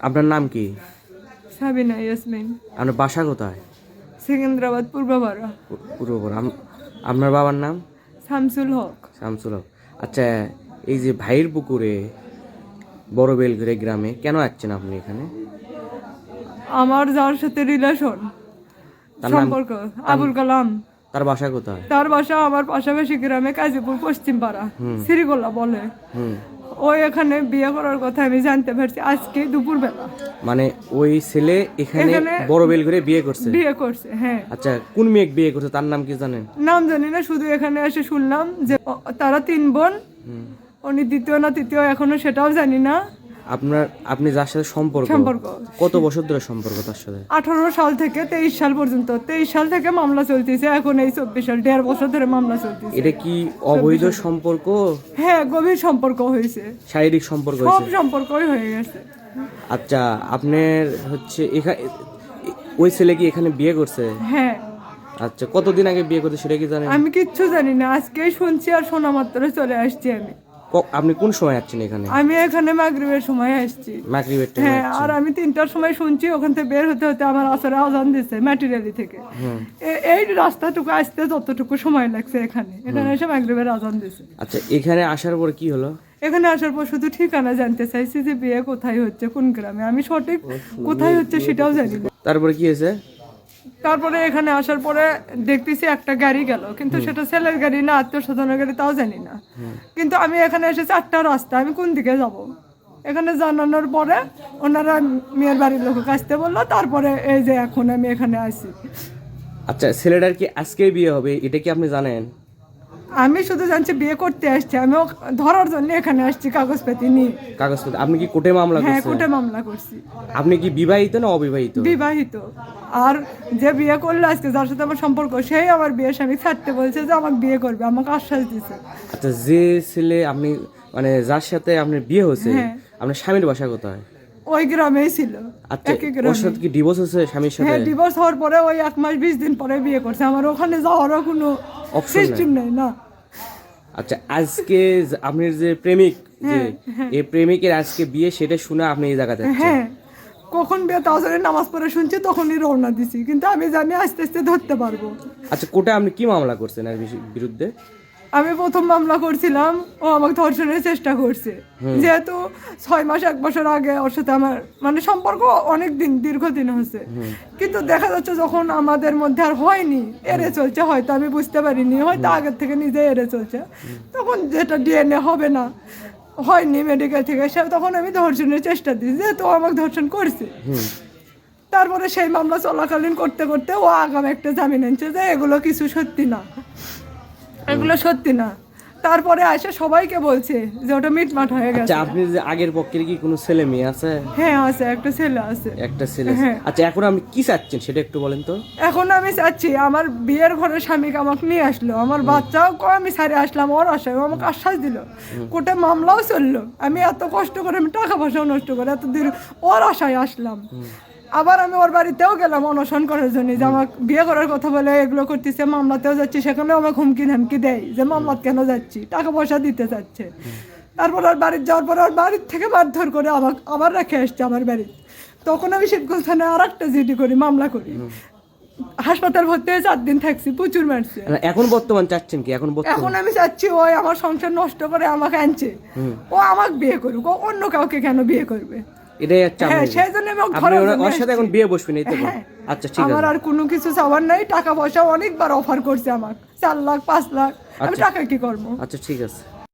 আপনার নাম কি? সাবিনা ইয়াসমিন। আপনার বাসা কোথায়? সেকেন্দ্রাবাদ পূর্বপাড়া। পু- পূর্বপুর আম- আপনার বাবার নাম? শামসুল হক। শামসুল হক। আচ্ছা এই যে ভাইয়ের পুকুরে বড় বেলঘরে গ্রামে কেন আসছেন আপনি এখানে? আমার যার সাথে রিলেশন সম্পর্ক আবুল কালাম। তার বাসা কোথায়? তার বাসা আমার পাশাপাশি গ্রামে কাজীপুর পশ্চিম পাড়া শ্রীগোলা বলে। হুম। ও এখানে বিয়ে করার কথা আমি জানতে পারছি আজকে দুপুর বেলা মানে ওই ছেলে এখানে বড় বেল করে বিয়ে করছে? বিয়ে করছে হ্যাঁ। আচ্ছা কোন মেয়ে বিয়ে করছে তার নাম কি জানেন? নাম জানি না শুধু এখানে এসে শুনলাম যে তারা তিন বোন। উনি দ্বিতীয় না তৃতীয় এখনও সেটাও জানি না। আপনার আপনি যার সাথে সম্পর্ক সম্পর্ক। কত বছর ধরে সম্পর্ক তার সাথে? আঠারো সাল থেকে তেইশ সাল পর্যন্ত। তেইশ সাল থেকে মামলা চলতেছে এখন এই চব্বিশ সাল দেড় বছর ধরে মামলা চলতেছে। এটা কি অবৈধ সম্পর্ক? হ্যাঁ গভীর সম্পর্ক হয়েছে। শারীরিক সম্পর্ক সব সম্পর্কই হয়ে গেছে। আচ্ছা আপনার হচ্ছে এখানে ওই ছেলে কি এখানে বিয়ে করছে? হ্যাঁ। আচ্ছা কতদিন আগে বিয়ে করছে সেটা কি জানেন? আমি কিচ্ছু জানি না আজকেই শুনছি আর শোনা মাত্র চলে আসছি আমি। আপনি কোন সময় আসছেন এখানে? আমি এখানে মাগরিবের সময় আসছি। মাগরিবের টাইমে হ্যাঁ আর আমি তিনটার সময় শুনছি ওখান থেকে বের হতে হতে আমার আসরে আজান দিচ্ছে ম্যাটেরিয়ালি থেকে। এই রাস্তাটুকু আসতে যতটুকু সময় লাগছে এখানে এখানে এসে মাগরিবের আজান দিচ্ছে আচ্ছা এখানে আসার পর কি হলো? এখানে আসার পর শুধু ঠিকানা জানতে চাইছি যে বিয়ে কোথায় হচ্ছে কোন গ্রামে? আমি সঠিক কোথায় হচ্ছে সেটাও জানি না। তারপরে কি হয়েছে? তারপরে এখানে আসার পরে দেখতেছি একটা গাড়ি গেল। কিন্তু সেটা ছেলের গাড়ি না আত্মীয় স্বজনের গাড়ি তাও জানি না। কিন্তু আমি এখানে এসেছি একটা রাস্তা আমি কোন দিকে যাব? এখানে জানানোর পরে ওনারা মেয়ের বাড়ির লোক আসতে বলল তারপরে এই যে এখন আমি এখানে আসি আচ্ছা ছেলেটার কি আজকে বিয়ে হবে এটা কি আপনি জানেন? আমি শুধু জানছি বিয়ে করতে আসছি আমি ধরার জন্য এখানে আসছি কাগজপাতি নিয়ে। কাগজপত্র আপনি কি কোর্টে মামলা হ্যাঁ করছেন? কোর্টে মামলা করছি। আপনি কি বিবাহিত না অবিবাহিত? বিবাহিত। আর যে বিয়ে করল আজকে যার সাথে আমার সম্পর্ক সেই আমার বিয়ের স্বামী ছাড়তে বলছে যে আমাকে বিয়ে করবে আমাকে আশ্বাস দিছে। আচ্ছা যে ছেলে আপনি মানে যার সাথে আপনার বিয়ে হয়েছে হ্যাঁ। আপনার স্বামীর বাসা কোথায়? ওই গ্রামেই ছিল আচ্ছা ওর সাথে কি ডিভোর্স হয়েছে স্বামীর সাথে? হ্যাঁ ডিভোর্স হওয়ার পরে ওই এক মাস বিশ দিন পরে বিয়ে করছে আমার ওখানে যাওয়ারও কোনো সিস্টেম নেই না। আচ্ছা আজকে আপনার যে প্রেমিক যে এই প্রেমিকের আজকে বিয়ে সেটা শুনে আপনি এই জায়গাতে হ্যাঁ। কখন বিয়ে তাজরের নামাজ পড়ে শুনছে তখনই রওনা দিছি। কিন্তু আমি জানি আস্তে আস্তে ধরতে পারব। আচ্ছা কোটা আপনি কি মামলা করছেন এর বিরুদ্ধে? আমি প্রথম মামলা করছিলাম ও আমাকে ধর্ষণের চেষ্টা করছে। যেহেতু ছয় মাস এক বছর আগে ওর সাথে আমার মানে সম্পর্ক অনেক দিন দীর্ঘদিন হচ্ছে কিন্তু দেখা যাচ্ছে যখন আমাদের মধ্যে আর হয়নি এড়ে চলছে হয়তো আমি বুঝতে পারিনি হয়তো আগের থেকে নিজে এড়ে চলছে। তখন যেটা ডিএনএ হবে না হয়নি মেডিকেল থেকে সে তখন আমি ধর্ষণের চেষ্টা দিই যেহেতু ও আমাকে ধর্ষণ করছে। তারপরে সেই মামলা চলাকালীন করতে করতে ও আগাম একটা জামিন আনছে যে এগুলো কিছু সত্যি না। এগুলো সত্যি না। তারপরে আসে সবাইকে বলছে যে ওটা মিটমাট হয়ে গেছে। আচ্ছা আপনি যে আগের পক্ষের কি কোনো ছেলে মেয়ে আছে? হ্যাঁ আছে একটা ছেলে আছে। একটা ছেলে হ্যাঁ। আচ্ছা এখন আপনি কি চাচ্ছেন সেটা একটু বলেন তো। এখন আমি চাচ্ছি আমার বিয়ের ঘরে স্বামীকে আমাকে নিয়ে আসলো আমার বাচ্চাও কো আমি সারে আসলাম ওর আশায় আমাকে আশ্বাস দিল। কোর্টে মামলাও চলল আমি এত কষ্ট করে আমি টাকা পয়সাও নষ্ট করে এত দিন ওর আশায় আসলাম। আবার আমি ওর বাড়িতেও গেলাম অনশন করার জন্য যে আমাকে বিয়ে করার কথা বলে এগুলো করতেছে মামলাতেও যাচ্ছি সেখানেও আমাকে হুমকি ধামকি দেয় যে মামলাত কেন যাচ্ছি টাকা পয়সা দিতে চাচ্ছে। তারপর ওর বাড়ির যাওয়ার পর ওর বাড়ির থেকে মারধর করে আমাকে আবার রেখে আসছে আমার বাড়ি। তখন আমি শিবগঞ্জ থানায় আর একটা জিডি করি মামলা করি। হাসপাতাল ভর্তি হয়ে চার দিন থাকছি প্রচুর মারছে। এখন বর্তমান চাচ্ছেন কি? এখন এখন আমি চাচ্ছি ওই আমার সংসার নষ্ট করে আমাকে আনছে। ও আমাকে বিয়ে করুক ও অন্য কাউকে কেন বিয়ে করবে? এটাই হচ্ছে হ্যাঁ সেই জন্য আমি ওরা- সাথে এখন বিয়ে বসবেন এই তো হ্যাঁ। আচ্ছা ঠিক আমার আছে। আর কোনো কিছু চাওয়ার নাই টাকা পয়সা অনেকবার অফার করছে আমাকে। চার লাখ পাঁচ লাখ। আমি আচ্ছা। টাকা কি করব? আচ্ছা ঠিক আছে।